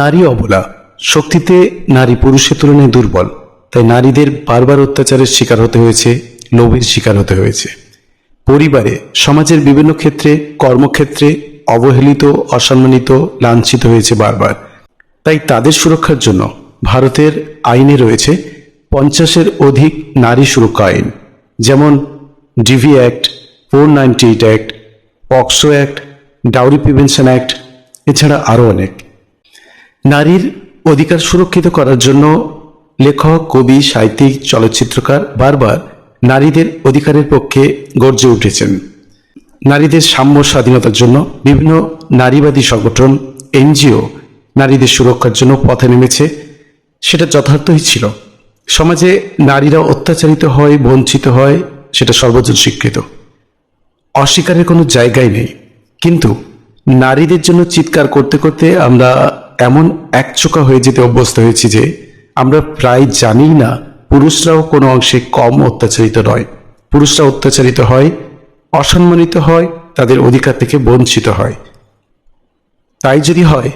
নারী অবলা। শক্তিতে নারী পুরুষের তুলনায় দুর্বল। তাই নারীদের বারবার অত্যাচারের শিকার হতে হয়েছে, লোভের শিকার হতে হয়েছে। পরিবারে, সমাজের বিভিন্ন ক্ষেত্রে, কর্মক্ষেত্রে অবহেলিত, অসম্মানিত, লাঞ্ছিত হয়েছে বারবার। তাই তাদের সুরক্ষার জন্য ভারতের আইনে রয়েছে পঞ্চাশের অধিক নারী সুরক্ষা আইন, যেমন DV act, four ninety eight act, POCSO act, dowry prevention act, এছাড়া আরও অনেক। নারীর অধিকার সুরক্ষিত করার জন্য লেখক, কবি, সাহিত্যিক, চলচ্চিত্রকার বারবার নারীদের অধিকারের পক্ষে গর্জে উঠেছেন। নারীদের সাম্য স্বাধীনতার জন্য বিভিন্ন নারীবাদী সংগঠন, এনজিও নারীদের সুরক্ষার জন্য পথে নেমেছে, সেটা যথার্থই ছিল। সমাজে নারীরা অত্যাচারিত হয়, বঞ্চিত হয়, সেটা সর্বজন স্বীকৃত। অস্বীকারের কোনো জায়গাই নেই। কিন্তু নারীদের জন্য চিৎকার করতে করতে আমরা এমন একচোকা হয়ে যেতে অভ্যস্ত হয়েছি যে আমরা প্রায় জানি না পুরুষরাও কোনো অংশে কম অত্যাচারিত নয়। পুরুষরা অত্যাচারিত হয়, অসম্মানিত হয়, তাদের অধিকার থেকে বঞ্চিত হয়। তাই যদি হয়,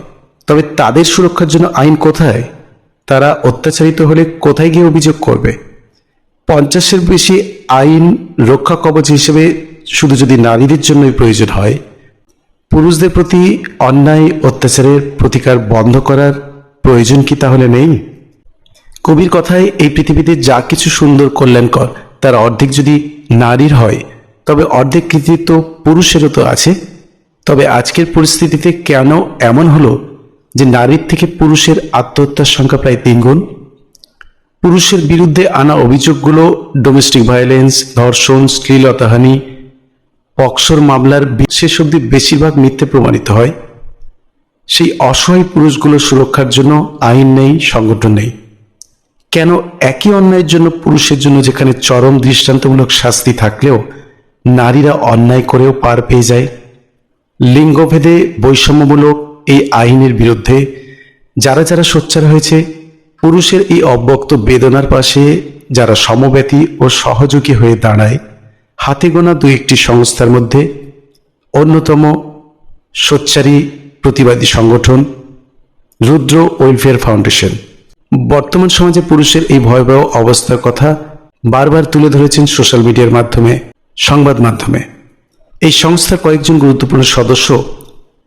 তবে তাদের সুরক্ষার জন্য আইন কোথায়? তারা অত্যাচারিত হলে কোথায় গিয়ে অভিযোগ করবে? পঞ্চাশের বেশি আইন রক্ষা কবচ হিসেবে শুধু যদি নারীদের জন্যই প্রয়োজন হয় পুরুষদের প্রতি অন্যায়, অত্যাচারের প্রতিকার বন্ধ করার প্রয়োজন কি তাহলে নেই? কবির কথায় এই পৃথিবীতে যা কিছু সুন্দর কল্যাণকর, তার অর্ধেক যদি নারীর হয়, তবে অর্ধেক কৃতিত্ব পুরুষেরও তো আছে। তবে আজকের পরিস্থিতিতে কেন এমন হলো যে নারীর থেকে পুরুষের আত্মহত্যার সংখ্যা প্রায় তিনগুণ পুরুষের বিরুদ্ধে আনা অভিযোগগুলো ডোমেস্টিক ভায়োলেন্স ধর্ষণ শ্লীলতাহানি পক্সর মামলার বিশেষ অব্দি বেশিরভাগ মিথ্যে প্রমাণিত হয়। সেই অসহায় পুরুষগুলো সুরক্ষার জন্য আইন নেই, সংগঠন নেই। কেন একই অন্যায়ের জন্য পুরুষের জন্য যেখানে চরম দৃষ্টান্তমূলক শাস্তি থাকলেও নারীরা অন্যায় করেও পার পেয়ে যায়? লিঙ্গভেদে বৈষম্যমূলক এই আইনের বিরুদ্ধে যারা যারা সোচ্চার হয়েছে, পুরুষের এই অব্যক্ত বেদনার পাশে যারা সমব্যথী ও সহযোগী হয়ে দাঁড়ায় হাতে গোনা দু একটি সংস্থার মধ্যে অন্যতম সোচ্চারী প্রতিবাদী সংগঠন রুদ্র ওয়েলফেয়ার ফাউন্ডেশন। বর্তমান সমাজে পুরুষের এই ভয়াবহ অবস্থার কথা বারবার তুলে ধরেছেন সোশ্যাল মিডিয়ার মাধ্যমে, সংবাদ মাধ্যমে। এই সংস্থার কয়েকজন গুরুত্বপূর্ণ সদস্য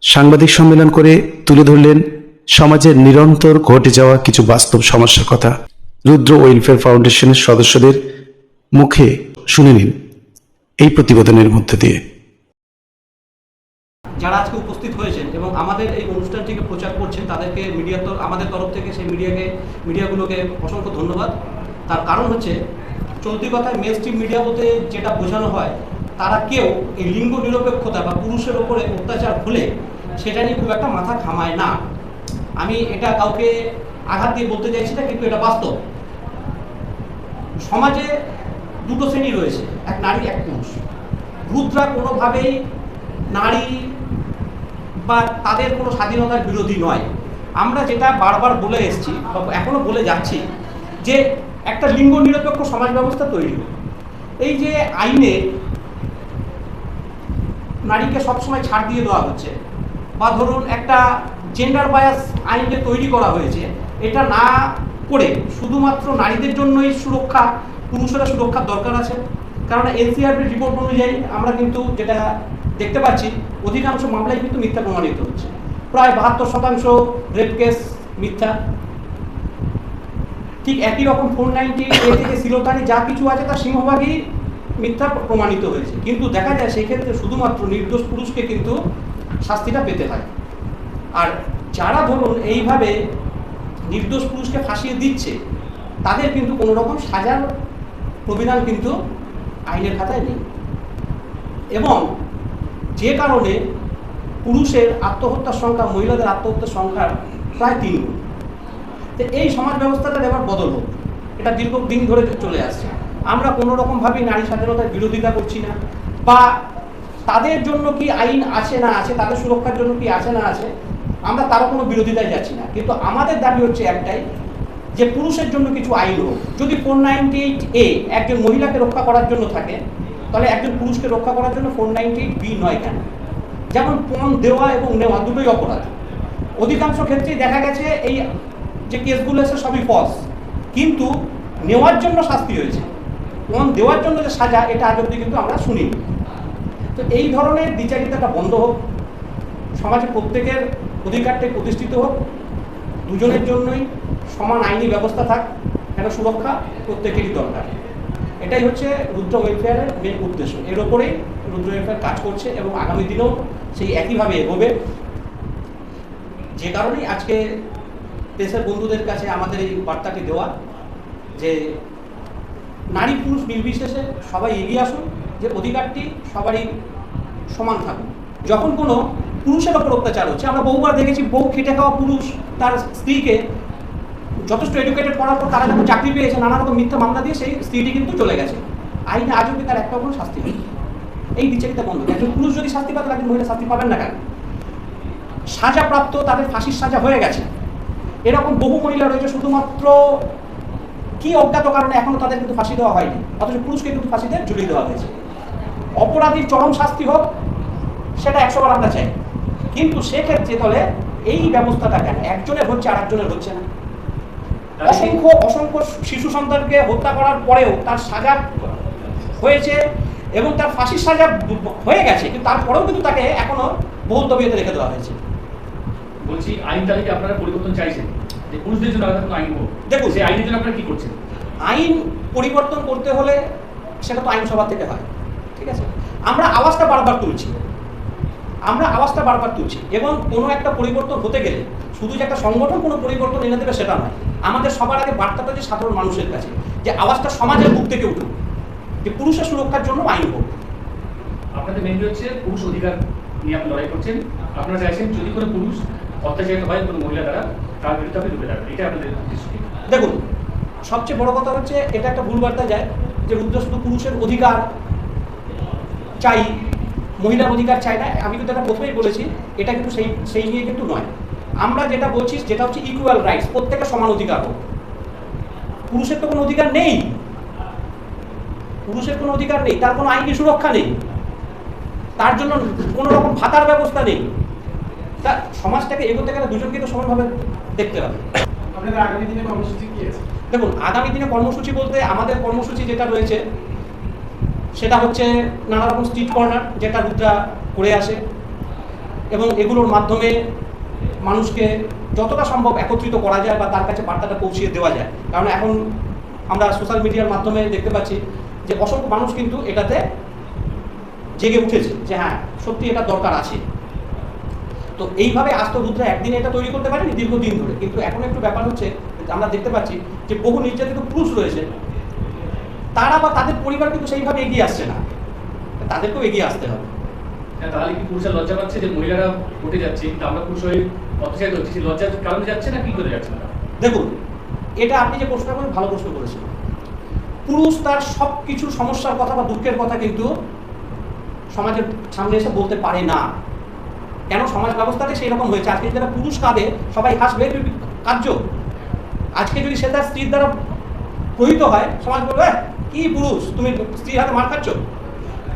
সাংবাদিক সম্মেলন করে তুলে ধরলেন, সমাজের নিরন্তর ঘটে যাওয়া কিছু বাস্তব সমস্যার কথা। রুদ্র ওয়েলফেয়ার ফাউন্ডেশনের সদস্যদের মুখে শুনে নিন। এই প্রতিবেদনের মধ্যে দিয়ে। যারা আজকে উপস্থিত হয়েছেন এবং আমাদের এই অনুষ্ঠানটিকে প্রচার করছেন, তাদেরকে মিডিয়া তরফ আমাদের তরফ থেকে সেই মিডিয়াকে, মিডিয়াগুলোকে অসংখ্য ধন্যবাদ। তার কারণ হচ্ছে, চলতি কথায় মেন স্ট্রিম মিডিয়া বলতে যেটা বোঝানো হয়, তারা কেউ এই লিঙ্গ নিরপেক্ষতা বা পুরুষের ওপরে অত্যাচার হলে সেটা নিয়ে খুব একটা মাথা ঘামায় না। আমি এটা কাউকে আঘাত দিয়ে বলতে চাইছি না, কিন্তু এটা বাস্তব। সমাজে দুটো শ্রেণি রয়েছে, এক নারী, এক পুরুষ। রুদ্রা কোনোভাবেই নারী বা তাদের কোনো স্বাধীনতার বিরোধী নয়। আমরা যেটা বারবার বলে এসেছি, বা এখনও বলে যাচ্ছি, যে একটা লিঙ্গ নিরপেক্ষ সমাজ ব্যবস্থা তৈরি এই যে আইনে নারীকে সবসময় ছাড় দিয়ে দেওয়া হচ্ছে, বা ধরুন একটা জেন্ডার বায়াস আইন যে তৈরি করা হয়েছে, এটা না করে শুধুমাত্র নারীদের জন্যই সুরক্ষা পুরুষেরা সুরক্ষার দরকার আছে। কারণ এনসিআরবির রিপোর্ট অনুযায়ী আমরা কিন্তু যেটা দেখতে পাচ্ছি, অধিকাংশ মামলায় কিন্তু মিথ্যা প্রমাণিত হচ্ছে। প্রায় বাহাত্তর শতাংশ রেপ কেস মিথ্যা। ঠিক একই রকম ফোর নাইনটি এ থেকে সিলোতানি যা কিছু আছে তার সিংহভাগই মিথ্যা প্রমাণিত হয়েছে। কিন্তু দেখা যায় সেক্ষেত্রে শুধুমাত্র নির্দোষ পুরুষকে কিন্তু শাস্তিটা পেতে হয়। আর যারা ধরুন এইভাবে নির্দোষ পুরুষকে ফাঁসিয়ে দিচ্ছে, তাদের কিন্তু কোনো রকম সাজার প্রবিধান কিন্তু আইনের খাতায় নেই। এবং যে কারণে পুরুষের আত্মহত্যার সংখ্যা, মহিলাদের আত্মহত্যার সংখ্যা প্রায় তিন তো এই সমাজ ব্যবস্থাটা এবার বদল হোক। এটা দীর্ঘদিন ধরে চলে আসছে। আমরা কোনো রকমভাবেই নারী স্বাধীনতার বিরোধিতা করছি না। বা তাদের জন্য কি আইন আছে না আছে, তাদের সুরক্ষার জন্য কি আছে না আছে, আমরা তারও কোনো বিরোধিতায় যাচ্ছি না। কিন্তু আমাদের দাবি হচ্ছে একটাই যে পুরুষের জন্য কিছু আইন হোক, যদি ফোর নাইনটি এইট এ একজন মহিলাকে রক্ষা করার জন্য থাকে, তাহলে একজন পুরুষকে রক্ষা করার জন্য ফোর নাইনটি এইট বি নয় কেন? যেমন পণ দেওয়া এবং নেওয়া দুটোই অপরাধ। অধিকাংশ ক্ষেত্রেই দেখা গেছে এই যে কেসগুলো এসে সবই ফলস কিন্তু নেওয়ার জন্য শাস্তি হয়েছে। পণ দেওয়ার জন্য যে সাজা, এটা আজ অব্দি কিন্তু আমরা শুনিনি। তো এই ধরনের বিচারিতাটা বন্ধ হোক, সমাজে প্রত্যেকের অধিকারটাই প্রতিষ্ঠিত হোক, দুজনের জন্যই সমান আইনি ব্যবস্থা থাক এটা সুরক্ষা প্রত্যেকেরই দরকার। এটাই হচ্ছে রুদ্র ওয়েলফেয়ারের মেন উদ্দেশ্য। এর ওপরেই রুদ্র ওয়েলফেয়ার কাজ করছে এবং আগামী দিনেও সেই একইভাবে এগোবে। যে কারণেই আজকে দেশের বন্ধুদের কাছে আমাদের এই বার্তাটি দেওয়া, যে নারী পুরুষ নির্বিশেষে সবাই এগিয়ে আসুন, যে অধিকারটি সবারই সমান থাকুক। যখন কোনো পুরুষের ওপর অত্যাচার হচ্ছে, আমরা বহুবার দেখেছি বউ খেটে খাওয়া পুরুষ, তার স্ত্রীকে যথেষ্ট এডুকেটেড করার পর তারা যখন চাকরি পেয়েছে নানা রকম মিথ্যা মামলা দিয়ে সেই স্ত্রীটি কিন্তু চলে গেছে। আইনে আজ অব্দি তার একটা কোনো শাস্তি নেই। এই বিচারিতা বন্ধ। একজন পুরুষ যদি শাস্তি পাতে একজন মহিলা শাস্তি পাবেন না কেন? সাজাপ্রাপ্ত তাদের ফাঁসির সাজা হয়ে গেছে। এরকম বহু মহিলা রয়েছে, শুধুমাত্র কি অজ্ঞাত কারণে এখনও তাদের কিন্তু ফাঁসি দেওয়া হয়নি? অথচ পুরুষকে কিন্তু ফাঁসিতে ঝুলিয়ে দেওয়া হয়েছে। অপরাধীর চরম শাস্তি হোক, সেটা একশো বার আমরা চাই। কিন্তু সেক্ষেত্রে তাহলে এই ব্যবস্থাটা কেন? একজনের হচ্ছে আর একজনের হচ্ছে না। অসংখ্য অসংখ্য শিশু সন্তানকে হত্যা করার পরেও তার সাজা হয়েছে এবং তার ফাঁসির সাজা হয়ে গেছে কিন্তু তারপরেও কিন্তু তাকে এখনও বহুল তবিয়তে রেখে দেওয়া হয়েছে। বলছি আইন তালিকা আপনারা পরিবর্তন চাইছেন? যে পুরুষদের জন্য আলাদা কোনো আইন হোক দেখুন। সেই আইনের জন্য আপনারা কি করছেন? আইন পরিবর্তন করতে হলে সেটা তো আইনসভা থেকে হয়। ঠিক আছে? আমরা আওয়াজটা বারবার তুলছি। আমরা আওয়াজটা বারবার তুলছি এবং কোনো একটা পরিবর্তন হতে গেলে শুধু যে একটা সংগঠন কোনো পরিবর্তন এনে দেবে সেটা নয়। আমাদের সবার আগে বার্তাটা যে সাধারণ মানুষের কাছে যে আওয়াজটা সমাজের মুখ থেকে উঠুক যে পুরুষের সুরক্ষার জন্য আইন হোক। আপনাদের মেনলি হচ্ছে পুরুষ অধিকার নিয়ে আপনি লড়াই করছেন। আপনারা চাইছেন যদি কোনো পুরুষ অত্যাচারিত হয় কোনো মহিলা দ্বারা তার বিরুদ্ধে আপনি রুখে দাঁড়াবেন। এটা আপনাদের দেখুন সবচেয়ে বড় কথা হচ্ছে এটা একটা ভুল বার্তা যায় যে রুদ্র শুধু পুরুষের অধিকার চাই। মহিলার অধিকার চাই না। আমি কিন্তু এটা প্রথমেই বলেছি এটা কিন্তু সেই সেই নিয়ে কিন্তু নয়। আমরা যেটা বলছি যেটা হচ্ছে ইকুয়াল রাইটস প্রত্যেকের সমান অধিকার হোক। পুরুষের তো কোনো অধিকার নেই। পুরুষের কোনো অধিকার নেই তার কোনো আইনি সুরক্ষা নেই। তার জন্য কোনো রকম ভাতার ব্যবস্থা নেই। তা সমাজটাকে এগোতে গেলে দুজনকে তো সমানভাবে দেখতে হবে। আপনাদের আগামী দিনে কর্মসূচি দেখুন আগামী দিনে কর্মসূচি বলতে আমাদের কর্মসূচি যেটা রয়েছে সেটা হচ্ছে নানা রকম স্ট্রিট কর্নার যেটা রুদ্রা করে আসে। এবং এগুলোর মাধ্যমে মানুষকে যতটা সম্ভব একত্রিত করা যায় বা তার কাছে বার্তাটা পৌঁছিয়ে দেওয়া যায়। কারণ এখন আমরা সোশ্যাল মিডিয়ার মাধ্যমে দেখতে পাচ্ছি যে অসংখ্য মানুষ কিন্তু এটাতে জেগে উঠেছে যে হ্যাঁ সত্যি এটা দরকার আছে। তো এইভাবে আজ তো রুদ্রা একদিনে এটা তৈরি করতে পারেনি দীর্ঘদিন ধরে। কিন্তু এখন একটু ব্যাপার হচ্ছে, আমরা দেখতে পাচ্ছি যে বহু নির্যাতিত পুরুষ রয়েছে। তারা বা তাদের পরিবার কিন্তু সেইভাবে এগিয়ে আসছে না। তাদেরকেও এগিয়ে আসতে হবে। হ্যাঁ, তাহলে কি পুরুষরা লজ্জা পাচ্ছে যে মহিলারা উঠে যাচ্ছে? কিন্তু আমরা পুরুষ হয়ে অত্যাচারিত হচ্ছি সেই লজ্জার কারণে যাচ্ছে না কি করে যাচ্ছে না দেখুন এটা আপনি যে প্রশ্ন করেন ভালো প্রশ্ন করেছেন। পুরুষ তার সব কিছু সমস্যার কথা বা দুঃখের কথা কিন্তু সমাজের সামনে এসে বলতে পারে না। কেন? সমাজ ব্যবস্থাতে সেই রকম হয়েছে। আজকে যারা পুরুষ কাঁদে সবাই হাসবে কার্য। আজকে যদি সে তার স্ত্রীর দ্বারা প্রহিত হয় সমাজ বলবে "এহ, কি পুরুষ? তুমি স্ত্রীর হাতে মার খাচ্ছ?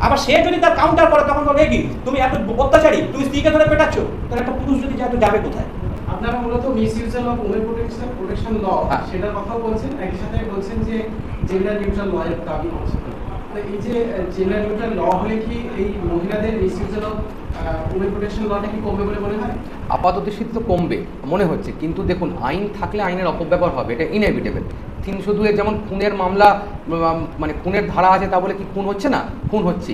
আবার সে যদি তার কাউন্টার করে তখন বলবে কি? তুমি এত অত্যাচারী তুমি স্ত্রীকে ধরে পেটাচ্ছ? তাহলে একটা পুরুষ যদি যায় তো যাবে কোথায়? আপনারা মূলত misuse of women protection protection law. সেটার কথাও বলছেন। একই সাথে বলছেন যে জেন্ডার নিউট্রাল ল এর দাবি করছেন এই যে নিউট্রাল ল হলে কি এই মহিলাদের মিস অফ উমেন প্রোটেকশন লটা কি কমবে বলে আপাত দৃষ্টিতে তো কমবে, মনে হচ্ছে। কিন্তু দেখুন, আইন থাকলে আইনের অপব্যবহার হবে, এটা ইনএভিটেবল তিনশো দুয়ে যেমন খুনের মামলা মানে খুনের ধারা আছে তা বলে কি খুন হচ্ছে না? খুন হচ্ছে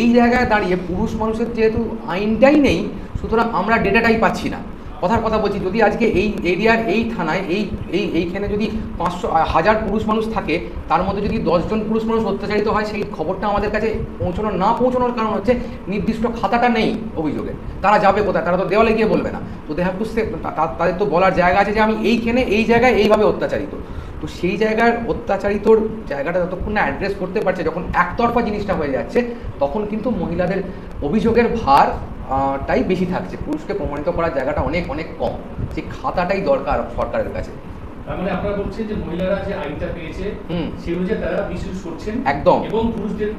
এই জায়গায় দাঁড়িয়ে পুরুষ মানুষের যেহেতু আইনটাই নেই, সুতরাং আমরা ডেটাটাই পাচ্ছি না। কথার কথা বলছি, যদি আজকে এই এরিয়ার এই থানায়, এই এই, এইখানে যদি পাঁচশো হাজার পুরুষ মানুষ থাকে, তার মধ্যে যদি দশজন পুরুষ মানুষ অত্যাচারিত হয়, সেই খবরটা আমাদের কাছে পৌঁছানো, না পৌঁছানোর কারণ হচ্ছে নির্দিষ্ট খাতাটা নেই অভিযোগে। তারা যাবে কোথায়? তারা তো দেওয়ালে গিয়ে বলবে না। তো দে হ্যাভ তাদের তো বলার জায়গা আছে যে আমি এইখানে, এই জায়গায় এইভাবে অত্যাচারিত। তো সেই জায়গার অত্যাচারিতর জায়গাটা যতক্ষণ না অ্যাড্রেস করতে পারছে, যখন একতরফা জিনিসটা হয়ে যাচ্ছে, তখন কিন্তু মহিলাদের অভিযোগের ভার টাই বেশি থাকছে। পুরুষকে প্রমাণিত করার জায়গাটা অনেক অনেক কম। সেই খাতাটাই দরকার সরকারের কাছে। তার মানে আপনারা বলছেন যে মহিলারা যে আইনটা পেয়েছে সেই অনুযায়ী তারা মিসইউজ করছেন একদম। এবং পুরুষদের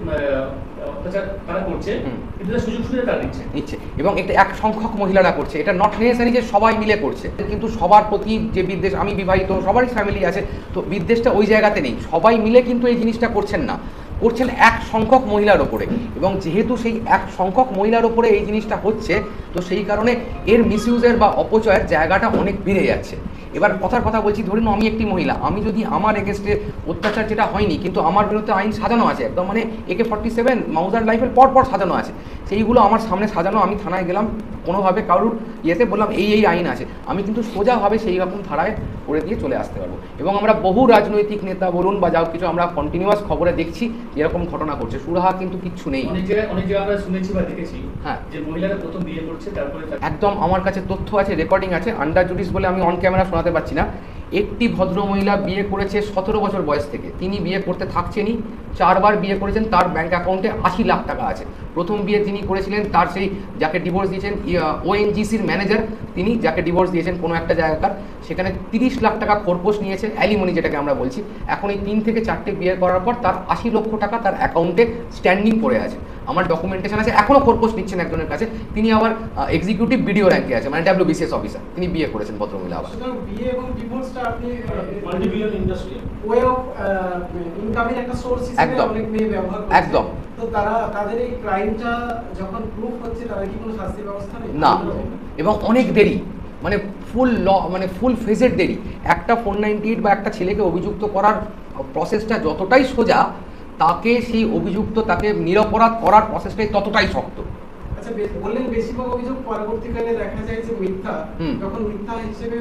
অত্যাচার তারা করছে কিন্তু সুযোগ সুবিধা তারা দিচ্ছে নিচ্ছে। এবং এটা এক সংখ্যক মহিলারা করছে। এটা নট নেসেসারি যে সবাই মিলে করছে। কিন্তু সবার প্রতি যে বিদ্বেষ আমি বিবাহিত সবারই ফ্যামিলি আছে তো বিদ্বেষটা ওই জায়গাতে নেই। সবাই মিলে কিন্তু এই জিনিসটা করছেন না। করছেন এক সংখ্যক মহিলার ওপরে। এবং যেহেতু সেই এক সংখ্যক মহিলার ওপরে এই জিনিসটা হচ্ছে, তো সেই কারণে এর মিসইউজের বা অপচয়ের জায়গাটা অনেক বেড়ে যাচ্ছে। এবার কথার কথা বলছি, ধরুন আমি একটি মহিলা, আমি যদি আমার এগেস্টে অত্যাচার যেটা হয়নি, কিন্তু আমার বিরুদ্ধে আইন সাজানো আছে, একদম মানে একে ফর্টি সেভেন মাউজার লাইফের পর পর সাজানো আছে, সেইগুলো আমার সামনে সাজানো, আমি থানায় গেলাম, কোনোভাবে কারুর ইয়েতে বললাম, এই এই আইন আছে। আমি কিন্তু সোজাভাবে সেই রকম ধারায় করে দিয়ে চলে আসতে পারব। এবং আমরা বহু রাজনৈতিক নেতা, বলুন বা যাও কিছু আমরা কন্টিনিউয়াস খবরে দেখছি যে এরকম ঘটনা করছে সুরাহা কিন্তু কিচ্ছু নেই। অনেক জায়গায় অনেক জায়গায় আমরা শুনেছি বা দেখেছি হ্যাঁ। যে মহিলারা প্রথম বিয়ে করছে তারপরে একদম আমার কাছে তথ্য আছে রেকর্ডিং আছে আন্ডার জুডিস বলে আমি অন ক্যামেরা শোনাতে পারছি না। একটি ভদ্র মহিলা বিয়ে করেছে সতেরো বছর বয়স থেকে। তিনি বিয়ে করতে থাকছেনই, চারবার বিয়ে করেছেন, তার ব্যাংক অ্যাকাউন্টে আশি লাখ টাকা আছে। প্রথম বিয়ে তিনি করেছিলেন, তার সেই যাকে ডিভোর্স দিয়েছেন ওএনজিসির ম্যানেজার তিনি যাকে ডিভোর্স দিয়েছেন কোনো একটা জায়গাকার। সেখানে তিরিশ লাখ টাকা খোরপোশ নিয়েছে অ্যালিমনি যেটাকে আমরা বলছি। এখন এই তিন থেকে চারটে বিয়ে করার পর তার আশি লক্ষ টাকা তার অ্যাকাউন্টে স্ট্যান্ডিং পড়ে আছে। আমার ডকুমেন্টেশন আছে এখনও খোরপোশ নিচ্ছেন একজনের কাছে। তিনি আবার এক্সিকিউটিভ বিডিও র্যাঙ্কে আছে মানে ডাব্লিউবিসিএস অফিসার তিনি বিয়ে করেছেন ভদ্রমহিলা আবার। এবং ডিভোর্সটা আপনি মাল্টিবিলিয়ন ইন্ডাস্ট্রি ওয়ে অফ ইনকামের একটা সোর্স হিসেবে একদম। একদম। তো তারা তাদের এই ক্রাইমটা যখন প্রুফ হচ্ছে তাদের কি কোনো শাস্তির ব্যবস্থা নেই? না। এবং অনেক দেরি। মানে ফুল ল মানে ফুল ফেজের দেরি। একটা ফোর নাইনটি এইট বা একটা ছেলেকে অভিযুক্ত করার প্রসেসটা যতটাই সোজা তাকে সেই অভিযুক্ত তাকে নিরপরাধ করার প্রসেসটাই ততটাই শক্ত। আচ্ছা বললেন বেশিরভাগ অভিযোগ পরবর্তীকালে দেখা যায় যে মিথ্যা। যখন মিথ্যা হিসেবে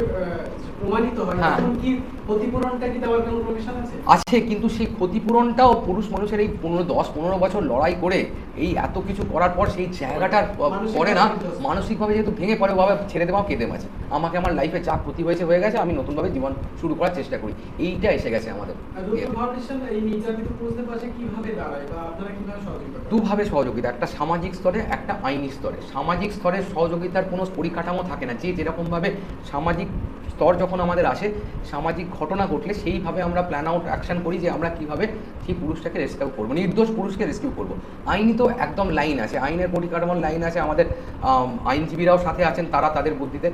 প্রমাণিত হয় হ্যাঁ। তখন কি ক্ষতিপূরণটা কি দেওয়ার কোনো প্রভিশন আছে? আছে কিন্তু সেই ক্ষতিপূরণটাও পুরুষ মানুষের এই পনেরো দশ পনেরো বছর লড়াই করে এই এত কিছু করার পর সেই জায়গাটার পরে না। মানসিকভাবে যেহেতু ভেঙে পড়ে ওভাবে ছেড়ে দেওয়া কেঁদে মাঝে আমাকে আমার লাইফে যা ক্ষতি হয়েছে হয়ে গেছে আমি নতুনভাবে জীবন শুরু করার চেষ্টা করি। এইটা এসে গেছে আমাদের? দুভাবে সহযোগিতা একটা সামাজিক স্তরে একটা আইনি স্তরে। সামাজিক স্তরের সহযোগিতার কোনো পরিকাঠামো থাকে না। যে যেরকমভাবে সামাজিক স্তর যখন আমাদের আসে, সামাজিক ঘটনা ঘটলে সেইভাবে আমরা প্ল্যান আউট অ্যাকশন করি যে আমরা কীভাবে সেই পুরুষটাকে রেস্কিউ করব। নির্দোষ পুরুষকে রেস্কিউ করব। আইনি তো একদম লাইন আছে, আইনের পরিকাঠামোর লাইন আছে। আমাদের আইনজীবীরাও সাথে আছেন, তারা তাদের বুদ্ধিতে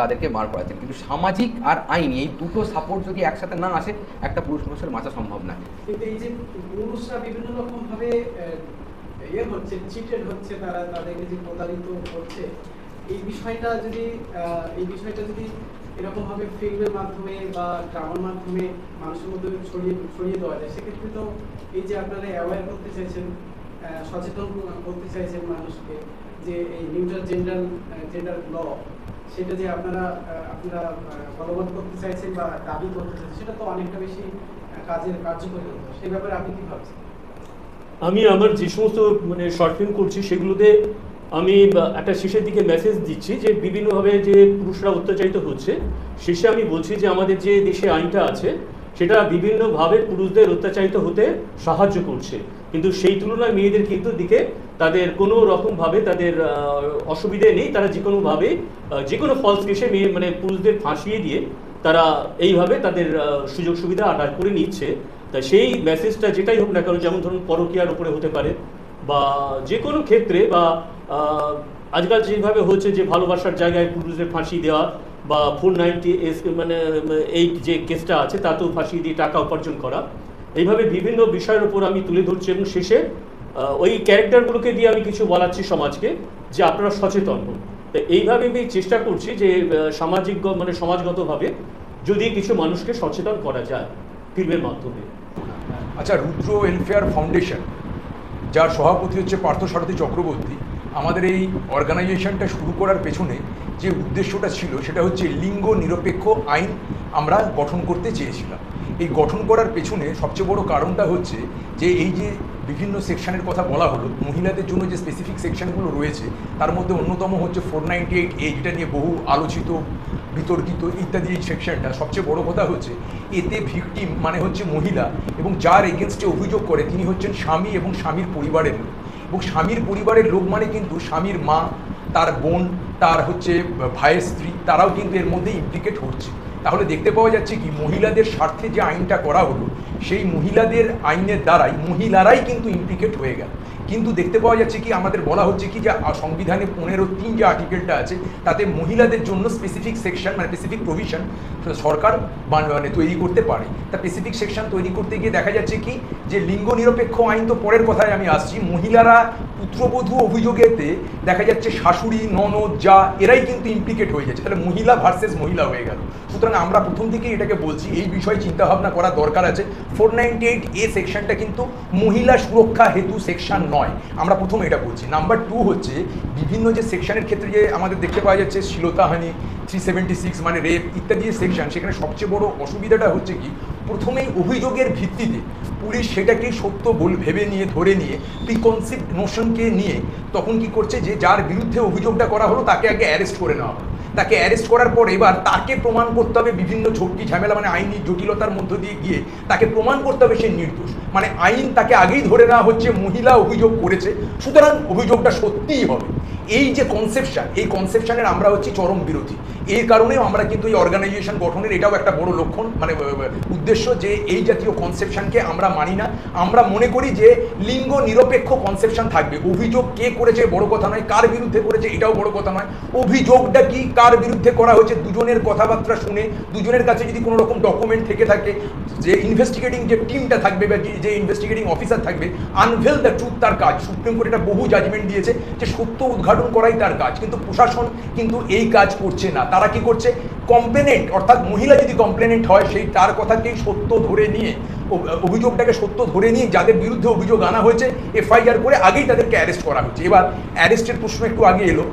তাদেরকে বার করাচ্ছেন। কিন্তু সামাজিক আর আইন এই দুটো সাপোর্ট যদি একসাথে না আসে, একটা পুরুষ মানুষের বাঁচা সম্ভব নয়। কিন্তু এই যে পুরুষরা বিভিন্ন রকম ভাবে ইয়ে হচ্ছে চিটেড হচ্ছে, তারা তাদেরকে যে প্রতারিত করছে, এই বিষয়টা যদি এই বিষয়টা যদি এরকম ভাবে ফিল্মের মাধ্যমে বা ড্রামার মাধ্যমে মানুষের মধ্যে ছড়িয়ে ছড়িয়ে দেওয়া যায়, সেক্ষেত্রে তো এই যে আপনারা করতে চাইছেন সচেতন করতে চাইছেন মানুষকে যে এই নিউট্রাল জেন্ডার জেন্ডার ল সেটা যে আপনারা আপনারা বলবৎ করতে চাইছেন বা দাবি করতে চাইছেন, সেটা তো অনেকটা বেশি কাজের কার্যকরী হতো সেই ব্যাপারে আপনি কি ভাবছেন? আমি আমার যে সমস্ত মানে শর্ট ফিল্ম করছি, সেগুলোতে আমি একটা শেষের দিকে মেসেজ দিচ্ছি যে, বিভিন্নভাবে যে পুরুষরা অত্যাচারিত হচ্ছে, শেষে আমি বলছি যে, আমাদের যে দেশে আইনটা আছে, সেটা বিভিন্নভাবে পুরুষদের অত্যাচারিত হতে সাহায্য করছে। কিন্তু সেই তুলনায় মেয়েদের কিন্তু দিকে তাদের কোনো রকমভাবে তাদের অসুবিধে নেই। তারা যে কোনোভাবে যে কোনো ফলস কেসে মেয়ে মানে পুরুষদের ফাঁসিয়ে দিয়ে তারা এইভাবে তাদের সুযোগ সুবিধা আদায় করে নিচ্ছে। তা সেই মেসেজটা যেটাই হোক না কেন, যেমন ধরুন পরকিয়ার উপরে হতে পারে বা যে কোনো ক্ষেত্রে বা আজকাল যেভাবে হচ্ছে যে ভালোবাসার জায়গায় পুরুষদের ফাঁসি দেওয়া বা ফোর নাইনটি এস মানে এই যে কেসটা আছে তাতেও ফাঁসি দিয়ে টাকা উপার্জন করা, এইভাবে বিভিন্ন বিষয়ের উপর আমি তুলে ধরছি এবং শেষে ওই ক্যারেক্টারগুলোকে দিয়ে আমি কিছু বলাচ্ছি সমাজকে যে আপনারা সচেতন হন। তো এইভাবে আমি চেষ্টা করছি যে সামাজিক মানে সমাজগতভাবে যদি কিছু মানুষকে সচেতন করা যায় ফিল্মের মাধ্যমে। আচ্ছা রুদ্র ওয়েলফেয়ার ফাউন্ডেশন যার সভাপতি হচ্ছে পার্থসারথী চক্রবর্তী, আমাদের এই অর্গানাইজেশনটা শুরু করার পেছনে যে উদ্দেশ্যটা ছিল, সেটা হচ্ছে লিঙ্গ নিরপেক্ষ আইন আমরা গঠন করতে চেয়েছিলাম। এই গঠন করার পেছনে সবচেয়ে বড় কারণটা হচ্ছে যে এই যে বিভিন্ন সেকশনের কথা বলা হলো, মহিলাদের জন্য যে স্পেসিফিক সেকশনগুলো রয়েছে, তার মধ্যে অন্যতম হচ্ছে ফোর নাইনটি এইট এ যেটা নিয়ে বহু আলোচিত বিতর্কিত ইত্যাদি এই সেকশনটা সবচেয়ে বড় কথা হচ্ছে, এতে ভিকটিম মানে হচ্ছে মহিলা এবং যার এগেনস্টে অভিযোগ করে তিনি হচ্ছেন স্বামী এবং স্বামীর পরিবারের লোক। এবং স্বামীর পরিবারের লোক মানে কিন্তু স্বামীর মা, তার বোন, তার হচ্ছে ভাইয়ের স্ত্রী, তারাও কিন্তু এর মধ্যে ইমপ্লিকেট হচ্ছে। তাহলে দেখতে পাওয়া যাচ্ছে কি, মহিলাদের স্বার্থে যে আইনটা করা হলো, সেই মহিলাদের আইনের দ্বারাই মহিলারাই কিন্তু ইমপ্লিকেট হয়ে গেল। কিন্তু দেখতে পাওয়া যাচ্ছে কি, আমাদের বলা হচ্ছে কি যে সংবিধানে পনেরো তিন যে আর্টিকেলটা আছে, তাতে মহিলাদের জন্য স্পেসিফিক সেকশন মানে স্পেসিফিক প্রভিশন সরকার মানে তৈরি করতে পারে। তা স্পেসিফিক সেকশন তৈরি করতে গিয়ে দেখা যাচ্ছে কি, যে লিঙ্গ নিরপেক্ষ আইন তো পরের কথায় আমি আসছি, মহিলারা পুত্রবধূ অভিযোগেতে দেখা যাচ্ছে শাশুড়ি, ননদ, যা, এরাই কিন্তু ইমপ্লিকেট হয়ে যাচ্ছে। তাহলে মহিলা ভার্সেস মহিলা হয়ে গেল। সুতরাং আমরা প্রথম থেকেই এটাকে বলছি, এই বিষয়ে চিন্তা ভাবনা করা দরকার আছে। ফোর নাইনটি এইট এ সেকশনটা কিন্তু মহিলা সুরক্ষা হেতু সেকশন নয় আমরা প্রথম এটা বলছি। নাম্বার টু হচ্ছে, বিভিন্ন যে সেকশনের ক্ষেত্রে যে আমাদের দেখতে পাওয়া যাচ্ছে শ্লীলতাহানি থ্রি সেভেন্টি সিক্স মানে রেপ ইত্যাদি যে সেকশন সেখানে সবচেয়ে বড় অসুবিধাটা হচ্ছে কি, প্রথমেই অভিযোগের ভিত্তিতে পুলিশ সেটাকে সত্য বল, ভেবে নিয়ে, ধরে নিয়ে প্রিকনসিপ্ট নোশনকে নিয়ে তখন কি করছে যে যার বিরুদ্ধে অভিযোগটা করা হলো, তাকে আগে অ্যারেস্ট করে নেওয়া হলো। তাকে অ্যারেস্ট করার পর এবার তাকে প্রমাণ করতে হবে বিভিন্ন ঝটকি ঝামেলা মানে আইনি জটিলতার মধ্য দিয়ে গিয়ে তাকে প্রমাণ করতে হবে সে নির্দোষ। মানে আইন তাকে আগেই ধরে নেওয়া হচ্ছে, মহিলা অভিযোগ করেছে, সুতরাং অভিযোগটা সত্যিই হবে। এই যে কনসেপশন এই কনসেপশনের আমরা হচ্ছি চরম বিরোধী। এই কারণেও আমরা কিন্তু এই অর্গানাইজেশন গঠনের এটাও একটা বড় লক্ষণ মানে উদ্দেশ্য যে এই জাতীয় কনসেপশনকে আমরা মানি না। আমরা মনে করি যে লিঙ্গ নিরপেক্ষ কনসেপশন থাকবে। অভিযোগ কে করেছে বড় কথা নয়, কার বিরুদ্ধে করেছে এটাও বড় কথা নয়। অভিযোগটা কি কার বিরুদ্ধে করা হয়েছে দুজনের কথাবার্তা শুনে, দুজনের কাছে যদি কোনো রকম ডকুমেন্ট থেকে থাকে, যে ইনভেস্টিগেটিং যে টিমটা থাকবে বা যে ইনভেস্টিগেটিং অফিসার থাকবে আনভেল দ্য ট্রুথ তার কাজ। সুপ্রিম কোর্ট এটা বহু জাজমেন্ট দিয়েছে যে সত্য উদ্ঘাটন করাই তার কাজ। কিন্তু প্রশাসন কিন্তু এই কাজ করছে না। তারা কি করছে? কমপ্লেনেন্ট অর্থাৎ মহিলা যদি কমপ্লেনেন্ট হয়, সেই তার কথাকেই সত্য ধরে নিয়ে অভিযোগটাকে সত্য ধরে নিয়ে যাদের বিরুদ্ধে অভিযোগ আনা হয়েছে, এফআইআর করে আগেই তাদেরকে অ্যারেস্ট করা হচ্ছে এবার অ্যারেস্টের প্রশ্ন একটু আগে এলো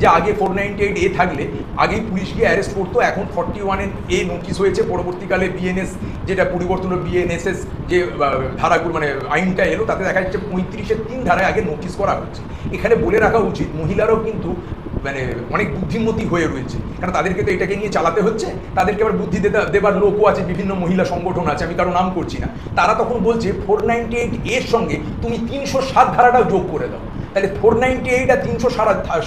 যে আগে ফোর নাইনটি এইট এ থাকলে, আগেই পুলিশ গিয়ে অ্যারেস্ট করতো, এখন ফর্টি ওয়ানের এ নোটিশ হয়েছে। পরবর্তীকালে বিএনএস যেটা পরিবর্তন হলো বিএনএসএস যে ধারাগুলো মানে আইনটা এলো, তাতে দেখা যাচ্ছে পঁয়ত্রিশের তিন ধারায় আগে নোটিশ করা হচ্ছে। এখানে বলে রাখা উচিত, মহিলারাও কিন্তু মানে অনেক বুদ্ধিমতী হয়ে রয়েছে। কারণ তাদেরকে তো এটাকে নিয়ে চালাতে হচ্ছে? তাদেরকে আবার বুদ্ধি দেবার লোকও আছে, বিভিন্ন মহিলা সংগঠন আছে, আমি কারও নাম করছি না। তারা তখন বলছে, ফোর নাইনটি এইট এর সঙ্গে তুমি তিনশো সাত ধারাটাও যোগ করে দাও। তাহলে ফোর নাইনটি এইট আর তিনশো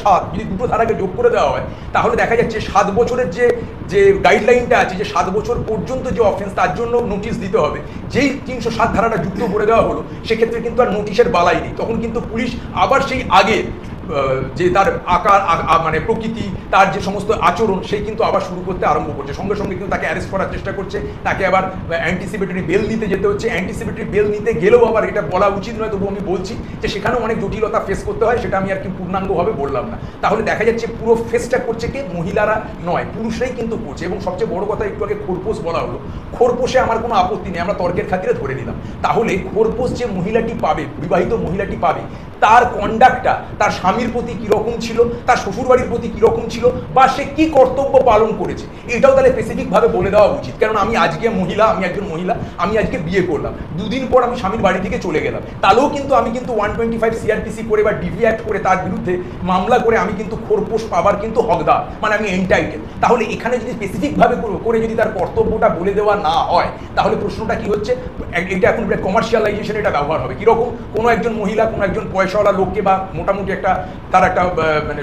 সাত যদি দুটো ধারাকে যোগ করে দেওয়া হয়, তাহলে দেখা যাচ্ছে সাত বছরের যে যে গাইডলাইনটা আছে, যে সাত বছর পর্যন্ত যে অফেন্স তার জন্য নোটিশ দিতে হবে। যেই তিনশো সাত ধারাটা যুক্ত করে দেওয়া হলো, সেক্ষেত্রে কিন্তু আর নোটিশের বালাই নেই। তখন কিন্তু পুলিশ আবার সেই আগে যে তার আকার মানে প্রকৃতি, তার যে সমস্ত আচরণ সেই কিন্তু আবার শুরু করতে আরম্ভ করছে। সঙ্গে সঙ্গে কিন্তু তাকে অ্যারেস্ট করার চেষ্টা করছে। তাকে আবার অ্যান্টিসিপেটরি বেল নিতে যেতে হচ্ছে। অ্যান্টিসিপেটরি বেল নিতে গেলেও আবার এটা বলা উচিত নয় তবু আমি বলছি যে সেখানেও অনেক জটিলতা ফেস করতে হয়, সেটা আমি আর কি পূর্ণাঙ্গভাবে বললাম না। তাহলে দেখা যাচ্ছে পুরো ফেসটা করছে কে? মহিলারা নয়, পুরুষরাই কিন্তু করছে। এবং সবচেয়ে বড় কথা একটু আগে খোরপোশ বলা হলো। খোরপোশে আমার কোনো আপত্তি নেই, আমরা তর্কের খাতিরে ধরে নিলাম। তাহলে খোরপোশ যে মহিলাটি পাবে, বিবাহিত মহিলাটি পাবে তার কন্ডাক্টটা তার স্বামীর প্রতি কীরকম ছিল, তার শ্বশুরবাড়ির প্রতি কীরকম ছিল, বা সে কি কর্তব্য পালন করেছে, এটাও তাহলে স্পেসিফিকভাবে বলে দেওয়া উচিত। কারণ আমি আজকে মহিলা, আমি একজন মহিলা, আমি আজকে বিয়ে করলাম। দুদিন পর আমি স্বামীর বাড়ি থেকে চলে গেলাম। তাহলেও কিন্তু আমি কিন্তু ওয়ান টোয়েন্টি ফাইভ সিআরপিসি করে বা ডিভি অ্যাক্ট করে তার বিরুদ্ধে মামলা করে আমি কিন্তু খোরপোশ পাবার কিন্তু হকদার মানে আমি এন্টাইটেল তাহলে এখানে যদি স্পেসিফিকভাবে করে যদি তার কর্তব্যটা বলে দেওয়া না হয়, তাহলে প্রশ্নটা কি হচ্ছে? এটা এখন কমার্শিয়ালাইজেশন এটা ব্যবহার হবে। কীরকম কোনো একজন মহিলা, কোনো একজন পয়সাওয়ালা লোককে বা মোটামুটি একটা, তার একটা মানে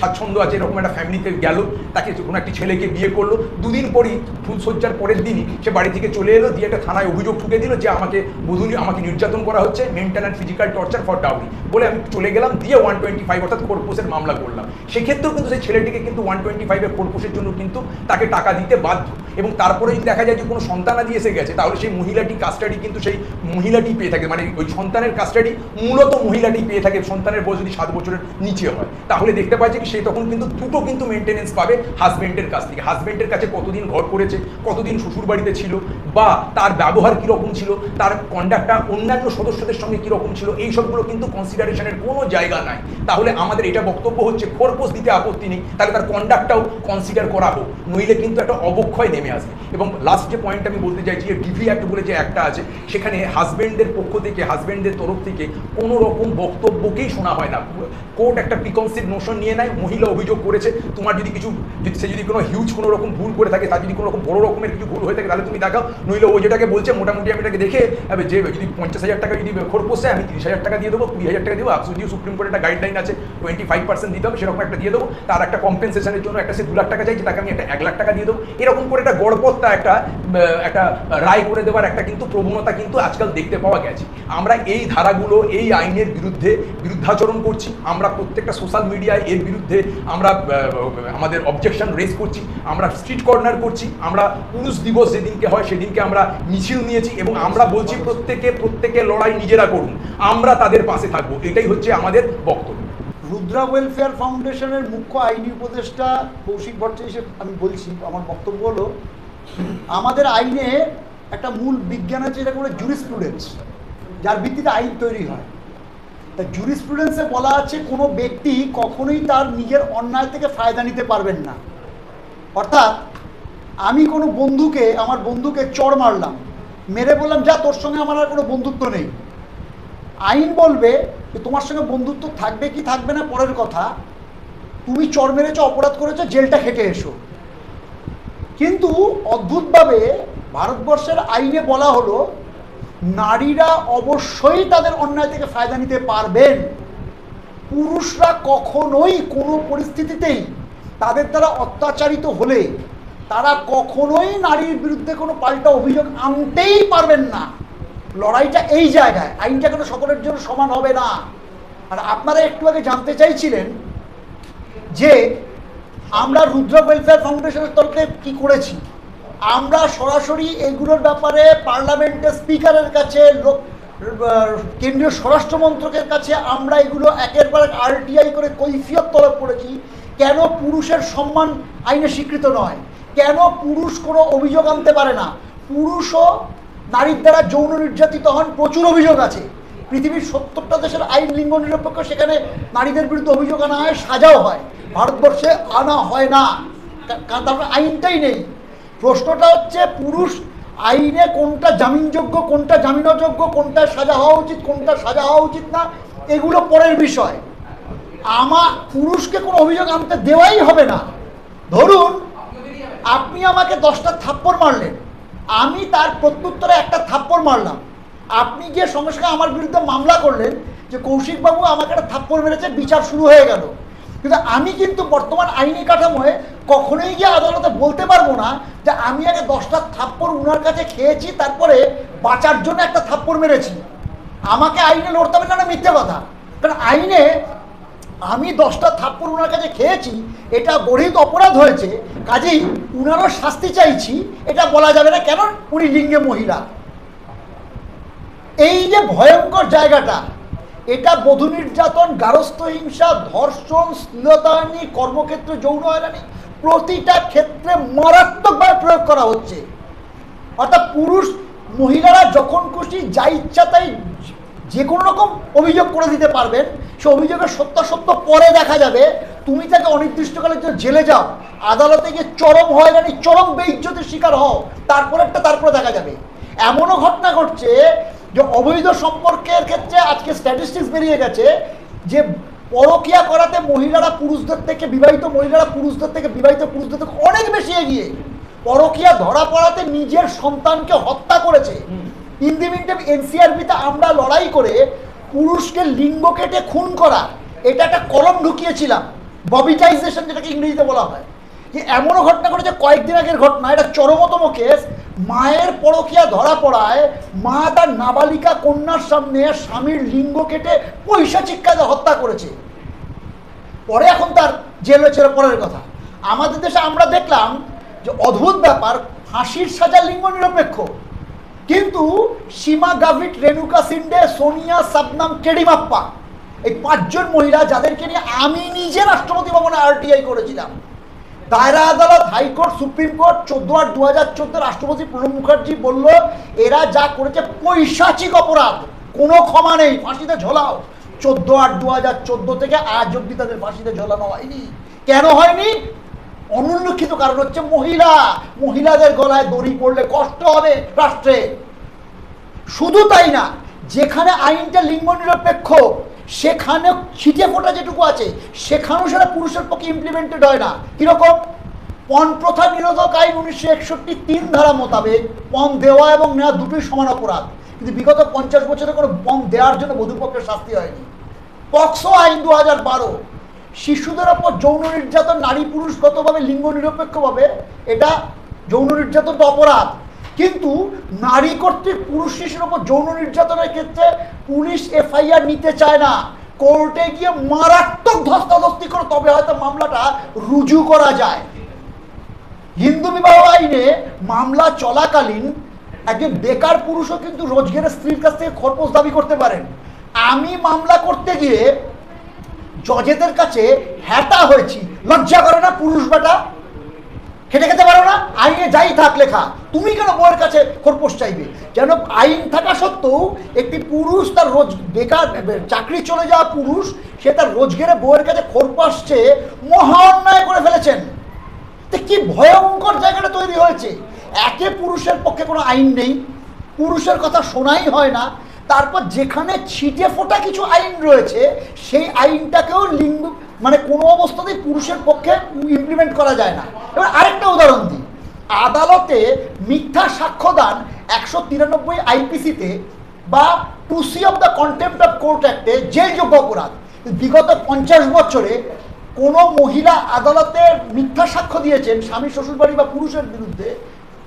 স্বাচ্ছন্দ্য আছে, এরকম একটা ফ্যামিলিতে গেল, তাকে কোনো একটি ছেলেকে বিয়ে করল। দুদিন পরই ফুলসজ্জার পরের দিনই সে বাড়ি থেকে চলে এলো, দিয়ে একটা থানায় অভিযোগ ঠুকে দিল যে আমাকে বধূ আমাকে নির্যাতন করা হচ্ছে mental and physical torture for dowry বলে আমি চলে গেলাম, দিয়ে ওয়ান টোয়েন্টি ফাইভ অর্থাৎ খোরপোশের মামলা করলাম। সেক্ষেত্রেও কিন্তু সেই ছেলেটিকে কিন্তু ওয়ান টোয়েন্টি ফাইভের খোরপোশের জন্য কিন্তু তাকে টাকা দিতে বাধ্য। এবং তারপরে যদি দেখা যায় যে কোনো সন্তানাদি এসে গেছে, তাহলে সেই মহিলাটি কাস্টাডি কিন্তু সেই মহিলাটি পেয়ে থাকে। মানে ওই সন্তানের কাস্টাডি মূলত মহিলাটি পেয়ে থাকে সন্তানের বয়স যদি সাত বছরের নিচে হয়, তাহলে দেখতে পাচ্ছে কি সে তখন কিন্তু দুটো কিন্তু মেনটেনেন্স পাবে হাজবেন্ডের কাছ থেকে। হাজবেন্ডের কাছে কতদিন ঘর করেছে, কতদিন শ্বশুর বাড়িতে ছিল, বা তার ব্যবহার কীরকম ছিল, তার কন্ডাক্টটা অন্যান্য সদস্যদের সঙ্গে কীরকম ছিল, এই সবগুলো কিন্তু কনসিডারেশনের কোনো জায়গা নাই। তাহলে আমাদের এটা বক্তব্য হচ্ছে খোরপোশ দিতে আপত্তি নেই, তাহলে তার কন্ডাক্টটাও কনসিডার করা হোক, নইলে কিন্তু একটা অবক্ষয় নেমে আসবে। এবং লাস্ট যে পয়েন্ট আমি বলতে চাইছি ডিভি অ্যাক্ট বলে যে একটা আছে, সেখানে হাজবেন্ডের পক্ষ থেকে হাজবেন্ডের তরফ থেকে কোনো রকম বক্তব্যকেই শোনা হয় না। কোর্ট একটা প্রিকনসিভ নোশন নিয়ে নেয়, মহিলা অভিযোগ করেছে, তোমার যদি কিছু, যদি সে যদি কোনো হিউজ কোনো রকম ভুল করে থাকে, তার যদি কোনো রকম বড় রকমের কিছু ভুল হয়ে থাকে, তাহলে তুমি দেখাও। নইলে ও যেটাকে বলছে, মোটামুটি আমি এটাকে দেখে যে যদি পঞ্চাশ হাজার টাকা যদি খোর পোষে আমি তিরিশ হাজার টাকা দিয়ে দেবো, কুড়ি হাজার টাকা দেবো যদিও সুপ্রিম কোর্টের একটা গাইডলাইন আছে টোয়েন্টি ফাইভ পার্সেন্ট দিতে হবে, সেরকম একটা দিয়ে দেবো। তার একটা কম্পেনসেশনের জন্য একটা সে দু লাখ টাকা চাইছে, তাকে আমি একটা এক লাখ টাকা দিয়ে দেবো। এরকম করে একটা গড়পত্তা একটা একটা রায় করে দেওয়ার একটা কিন্তু প্রবণতা কিন্তু আজকাল দেখতে পাওয়া গেছে। আমরা এই ধারাগুলো, এই আইনের বিরুদ্ধে বিরুদ্ধাচরণ করছি, আমরা প্রত্যেকটা সোশ্যাল মিডিয়ায় এর বিরুদ্ধে আমরা আমাদের অবজেকশন রেজ করছি, আমরা স্ট্রিট কর্নার করছি, আমরা পুরুষ দিবস যেদিনকে হয় সেদিনকে আমরা মিছিল নিয়েছি এবং আমরা বলছি প্রত্যেকে প্রত্যেকে লড়াই নিজেরা করুন, আমরা তাদের পাশে থাকব, এটাই হচ্ছে আমাদের বক্তব্য। রুদ্রা ওয়েলফেয়ার ফাউন্ডেশনের মুখ্য আইনি উপদেষ্টা কৌশিক ভট্টাচার্য হিসেবে আমি বলছি, আমার বক্তব্য হলো, আমাদের আইনে একটা মূল বিজ্ঞান আছে যেটা করে জুরিসপ্রুডেন্স যার ভিত্তিতে আইন তৈরি হয়। তা জুরিসপ্রুডেন্সে বলা আছে কোনো ব্যক্তি কখনোই তার নিজের অন্যায় থেকে ফায়দা নিতে পারবেন না। অর্থাৎ আমি কোনো বন্ধুকে, আমার বন্ধুকে চড় মারলাম, মেরে বললাম, যা, তোর সঙ্গে আমার আর কোনো বন্ধুত্ব নেই। আইন বলবে যে, তোমার সঙ্গে বন্ধুত্ব থাকবে কি থাকবে না, পরের কথা। তুমি চর মেরেছো, অপরাধ করেছ, জেলটা খেটে এসো। কিন্তু অদ্ভুতভাবে ভারতবর্ষের আইনে বলা হলো নারীরা অবশ্যই তাদের অন্যায় থেকে ফায়দা নিতে পারবেন। পুরুষরা কখনোই কোনো পরিস্থিতিতেই তাদের দ্বারা অত্যাচারিত হলে তারা কখনোই নারীর বিরুদ্ধে কোনো পাল্টা অভিযোগ আনতেই পারবেন না। লড়াইটা এই জায়গায়, আইনটা কেন সকলের জন্য সমান হবে না? আর আপনারা একটু আগে জানতে চাইছিলেন যে আমরা রুদ্র ওয়েলফেয়ার ফাউন্ডেশনের তরফে কি করেছি? আমরা সরাসরি এগুলোর ব্যাপারে পার্লামেন্টের স্পিকারের কাছে, লোক কেন্দ্রীয় স্বরাষ্ট্র মন্ত্রকের কাছে আমরা এগুলো একের পর এক আরটিআই করে কৈফিয়ত তলব করেছি। কেন পুরুষের সম্মান আইনে স্বীকৃত নয়? কেন পুরুষ কোনো অভিযোগ আনতে পারে না? পুরুষও নারীর দ্বারা যৌন নির্যাতিত হন, প্রচুর অভিযোগ আছে। পৃথিবীর সত্তরটা দেশের আইন লিঙ্গ নিরপেক্ষ, সেখানে নারীদের বিরুদ্ধে অভিযোগ আনা হয়, সাজাও হয়। ভারতবর্ষে আনা হয় না। তারপরে আইনটাই নেই। প্রশ্নটা হচ্ছে পুরুষ আইনে কোনটা জামিনযোগ্য, কোনটা জামিন অযোগ্য কোনটা সাজা হওয়া উচিত, কোনটা সাজা হওয়া উচিত না, এগুলো পরের বিষয়। আমার পুরুষকে কোনো অভিযোগ আনতে দেওয়াই হবে না। ধরুন, আপনি আমাকে দশটা থাপ্পড় মারলেন, আমি তার প্রত্যুত্তরে একটা থাপ্পড় মারলাম। আপনি গিয়ে সঙ্গে সঙ্গে আমার বিরুদ্ধে মামলা করলেন যে কৌশিকবাবু আমাকে একটা থাপ্পড় মেরেছে, বিচার শুরু হয়ে গেল। কিন্তু আমি কিন্তু বর্তমান আইনি কাঠামোয় কখনোই গিয়ে আদালতে বলতে পারব না যে আমি আগে দশটা থাপ্পড় উনার কাছে খেয়েছি, তারপরে বাঁচার জন্য একটা থাপ্পড় মেরেছি। আমাকে আইনে লড়তে হবে না মিথ্যে কথা। কারণ আইনে আমি দশটা থাপ্পড় ওনার কাছে খেয়েছি, এটা গরিব অপরাধ হয়েছে, কাজেই উনারও শাস্তি চাইছি, এটা বলা যাবে না কেন উনি লিঙ্গে মহিলা। এই যে ভয়ঙ্কর জায়গাটা এটা বধূ নির্যাতন, গারস্থ হিংসা, ধর্ষণ শ্লীলতাহানি কর্মক্ষেত্রে যৌন হয়রানি প্রতিটা ক্ষেত্রে মারাত্মকভাবে প্রয়োগ করা হচ্ছে। অর্থাৎ পুরুষ, মহিলারা যখন খুশি, যা ইচ্ছা তাই যে কোনো রকম অভিযোগ করে দিতে পারবেন। সে অভিযোগের সত্যাসত্য পরে দেখা যাবে। তুমি তাকে অনির্দিষ্টকালের জন্য জেলে যাও। আদালতে গিয়ে চরম হয়রানি, চরম বেইজ্জতির শিকার হও। তারপরেরটা তারপরে দেখা যাবে। এমনও ঘটনা ঘটছে যে অবৈধ সম্পর্কের ক্ষেত্রে আজকে স্ট্যাটিস্টিক্স বেরিয়ে গেছে যে পরকিয়া করাতে মহিলারা পুরুষদের থেকে বিবাহিত মহিলারা পুরুষদের থেকে বিবাহিত পুরুষদের থেকে অনেক বেশি এগিয়ে। পরকিয়া ধরা পড়াতে নিজের সন্তানকে হত্যা করেছে। ইন দি মিনটাইম এনসিআরবিতে আমরা লড়াই করে পুরুষকে লিঙ্গ কেটে খুন করা এটা একটা কলম ঢুকিয়েছিলাম। ববিটাইজেশন যেটাকে ইংরেজিতে বলা হয়। যে এমনও ঘটনা ঘটেছে কয়েকদিন আগের ঘটনা এটা চরমতম কেস মায়ের পরকিয়া ধরা পড়ায় মা তার নাবালিকা কন্যার সামনে স্বামীর লিঙ্গ কেটে পয়সা চিক্কাতে হত্যা করেছে। পরে এখন তার জেল হয়েছিল পরের কথা। আমাদের দেশে আমরা দেখলাম যে অদ্ভুত ব্যাপার, ফাঁসির সাজা লিঙ্গ নিরপেক্ষ। কিন্তু সীমা গাভিট রেণুকা সিন্ডে, সোনিয়া, সাবনাম, কেডিমাপ্পা, এই পাঁচজন মহিলা যাদেরকে নিয়ে আমি নিজে রাষ্ট্রপতি ভবনে আরটিআই করেছিলাম। দায়রা আদালত, হাইকোর্ট, সুপ্রিম কোর্ট চোদ্দ আট দু হাজার চোদ্দ রাষ্ট্রপতি প্রণব মুখার্জি বলল, এরা যা করেছে পৈশাচিক অপরাধ। কোনো ক্ষমা নেই, ফাঁসিতে ঝোলাও। চোদ্দ আট দু হাজার চোদ্দ থেকে আজ অব্দি তাদের ফাঁসিতে ঝোলানো হয়নি। কেন হয়নি? অনুল্লেখিত কারণ হচ্ছে মহিলা। মহিলাদের গলায় দড়ি পড়লে কষ্ট হবে রাষ্ট্রে। শুধু তাই না, যেখানে আইনটা লিঙ্গ নিরপেক্ষ সেখানে ছিটে ফোটা যেটুকু আছে, সেখানেও সেটা পুরুষের পক্ষে ইমপ্লিমেন্টেড হয় না। কীরকম? পণ প্রথা নিরোধক আইন উনিশশো একষট্টি তিন ধারা মোতাবেক পণ দেওয়া এবং নেওয়া দুটোই সমান অপরাধ। কিন্তু বিগত পঞ্চাশ বছরে কোনো পণ দেওয়ার জন্য বধূপক্ষের শাস্তি হয়নি। পক্সো আইন দু হাজার বারো, শিশুদের ওপর যৌন নির্যাতন নারী পুরুষগতভাবে লিঙ্গ নিরপেক্ষভাবে, এটা যৌন নির্যাতন তো অপরাধ। কিন্তু নারী কর্তৃক পুরুষ শিশুর ওপর যৌন নির্যাতনের ক্ষেত্রে পুলিশ এফআইআর নিতে চায় না। কোর্টে গিয়ে মারাত্মক ধস্তাধস্তি করে তবে হয়তো মামলাটা রুজু করা যায়। হিন্দু বিবাহ আইনে মামলা চলাকালীন একজন বেকার পুরুষও কিন্তু রোজগারের স্ত্রীর কাছ থেকে খরপোশ দাবি করতে পারেন। আমি মামলা করতে গিয়ে জজেদের কাছে হ্যাটা হয়েছি। লজ্জা করে না পুরুষ বেটা? খেটে খেতে পারো না, আইনে যাই থাক লেখা। তুমি কেন বউয়ের কাছে খরপোশ চাইবে? যেন আইন থাকা সত্ত্বেও একটি পুরুষ তার রোজ বেকার চাকরি চলে যাওয়া পুরুষ, সে তার রোজগারে বউয়ের কাছে খরপোশ চেয়ে মহা অন্যায় করে ফেলেছেন। তো কি ভয়ঙ্কর জায়গাটা তৈরি হয়েছে? একে পুরুষের পক্ষে কোনো আইন নেই। পুরুষের কথা শোনাই হয় না। তারপর যেখানে ছিটে ফোটা কিছু আইন রয়েছে, সেই আইনটাকেও লিঙ্গ মানে কোনো অবস্থাতেই পুরুষের পক্ষে ইমপ্লিমেন্ট করা যায় না। এবার আরেকটা উদাহরণ দিই। আদালতে মিথ্যা সাক্ষ্যদান একশো তিরানব্বই আইপিসিতে বা two c of the contempt of court অ্যাক্টে জেলযোগ্য অপরাধ। বিগত পঞ্চাশ বছরে কোনো মহিলা আদালতে মিথ্যা সাক্ষ্য দিয়েছেন স্বামী শ্বশুরবাড়ি বা পুরুষের বিরুদ্ধে,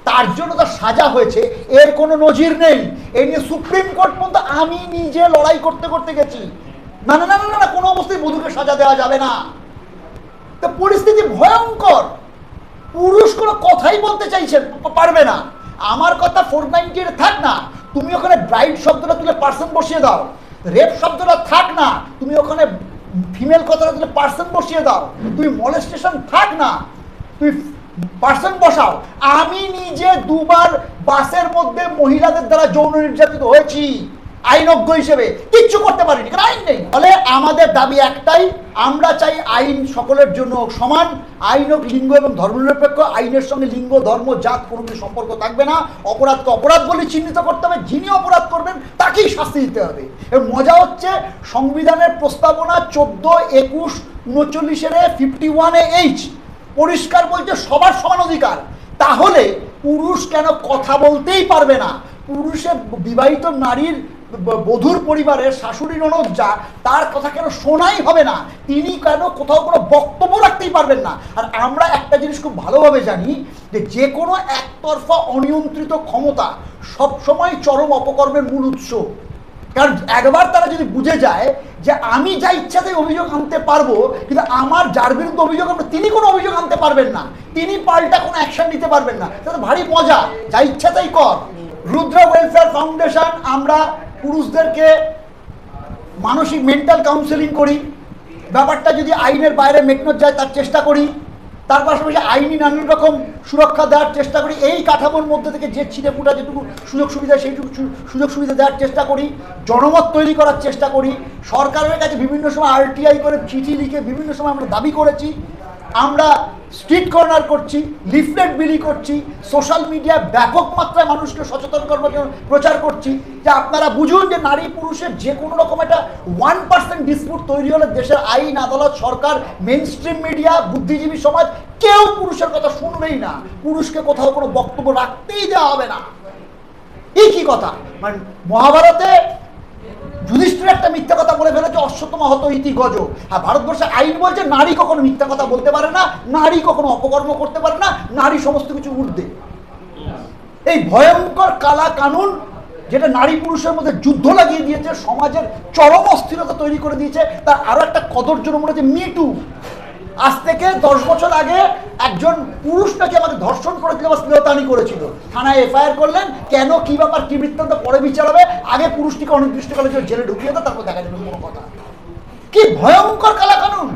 তার জন্য তার সাজা হয়েছে, এর কোনো নজির নেই। এই নিয়ে সুপ্রিম কোর্ট পর্যন্ত আমি নিজে লড়াই করতে করতে গেছি। না না না না না কোনো অবস্থায় বধূকে সাজা দেওয়া যাবে না। তো পরিস্থিতি ভয়ঙ্কর। পুরুষ কোনো কথাই বলতে চাইছেন পারবে না। আমার কথা ফোর নাইনটি থাক না, তুমি ওখানে ব্রাইড শব্দটা তুলে পার্সন বসিয়ে দাও। রেপ শব্দটা থাক না, তুমি ওখানে ফিমেল কথাটা তুলে পার্সন বসিয়ে দাও। তুমি মলেস্টেশন থাক না, তুমি পার্সন বসাও। আমি নিজে দুবার বাসের মধ্যে মহিলাদের দ্বারা যৌন নির্যাতিত হয়েছি। আইনজ্ঞ হিসেবে কিচ্ছু করতে পারিনি, কারণ আইন নেই। ফলে আমাদের দাবি একটাই, আমরা চাই আইন সকলের জন্য সমান, আইন লিঙ্গ এবং ধর্মনিরপেক্ষ আইনের সঙ্গে লিঙ্গ, ধর্ম, জাত, কোনো কিছু সম্পর্ক থাকবে না। অপরাধকে অপরাধ বলে চিহ্নিত করতে হবে, যিনি অপরাধ করবেন তাকেই শাস্তি দিতে হবে। এবং মজা হচ্ছে, সংবিধানের প্রস্তাবনা চোদ্দ, একুশ, উনচল্লিশের ফিফটি ওয়ানে এইচ পরিষ্কার বলছে সবার সমান অধিকার। তাহলে পুরুষ কেন কথা বলতেই পারবে না? পুরুষের বিবাহিত নারীর বধূর পরিবারের শাশুড়ি ননদ যা, তার কথা কেন শোনাই হবে না? তিনি কেন কোথাও কোনো বক্তব্য রাখতেই পারবেন না? আর আমরা একটা জিনিস খুব ভালোভাবে জানি যে যে কোনো একতরফা অনিয়ন্ত্রিত ক্ষমতা সবসময় চরম অপকর্মের মূল উৎস। কারণ একবার তারা যদি বুঝে যায় যে আমি যা ইচ্ছাতেই অভিযোগ আনতে পারব, কিন্তু আমার, যার বিরুদ্ধে অভিযোগ আনব, তিনি কোনো অভিযোগ আনতে পারবেন না। তিনি পাল্টা কোনো অ্যাকশন নিতে পারবেন না। তাতে ভারী মজা। যা ইচ্ছাতেই কর। রুদ্র ওয়েলফেয়ার ফাউন্ডেশন আমরা পুরুষদেরকে মানসিক মেন্টাল কাউন্সেলিং করি। ব্যাপারটা যদি আইনের বাইরে মেকনোর যায়, তার চেষ্টা করি। তার পাশাপাশি আইনি নানান রকম সুরক্ষা দেওয়ার চেষ্টা করি। এই কাঠামোর মধ্যে থেকে যে ছিঁড়ে ফুটা যেটুকু সুযোগ সুবিধা, সেইটুকু সুযোগ সুবিধা দেওয়ার চেষ্টা করি। জনমত তৈরি করার চেষ্টা করি। সরকারের কাছে বিভিন্ন সময় আরটিআই করে চিঠি লিখে বিভিন্ন সময় আমরা দাবি করেছি। আমরা স্ট্রিট কর্নার করছি লিফলেট বিলি করছি সোশ্যাল মিডিয়ায় ব্যাপক মাত্রায় মানুষকে সচেতন করবার জন্য প্রচার করছি, যে আপনারা বুঝুন যে নারী পুরুষের যে কোনো রকম একটা ওয়ান পার্সেন্ট ডিসপুট তৈরি হলে দেশের আইন, আদালত, সরকার মেন স্ট্রিম মিডিয়া বুদ্ধিজীবী সমাজ, কেউ পুরুষের কথা শুনবেই না। পুরুষকে কোথাও কোনো বক্তব্য রাখতেই দেওয়া হবে না। এই কি কথা? মানে মহাভারতে যুধিষ্ঠির একটা মিথ্যা কথা বলে ফেলেছে অশ্বতম হত ইতি গজ। আর ভারতবর্ষে আইন বলছে নারী কখনো মিথ্যা কথা বলতে পারে না, নারী কখনো অপকর্ম করতে পারে না, নারী সমস্ত কিছু ঊর্ধ্বে। এই ভয়ঙ্কর কালা কানুন যেটা নারী পুরুষের মধ্যে যুদ্ধ লাগিয়ে দিয়েছে, সমাজের চরম অস্থিরতা তৈরি করে দিয়েছে, তার আরও একটা কদর্য মনে হচ্ছে মিটু আজ থেকে দশ বছর আগে একজন পুরুষ নাকি আমাকে ধর্ষণ করেছিল বা স্নেহতানি করেছিল। থানায় এফআইআর করলেন, কেন, কি ব্যাপার, কি বৃত্তান্ত, পরে বিচার হবে, আগে পুরুষটিকে অনির্দিষ্টকালের জন্য জেলে ঢুকিয়ে দাও তারপর দেখা যাবে কোনো কথা। কি ভয়ঙ্কর কালা কানুন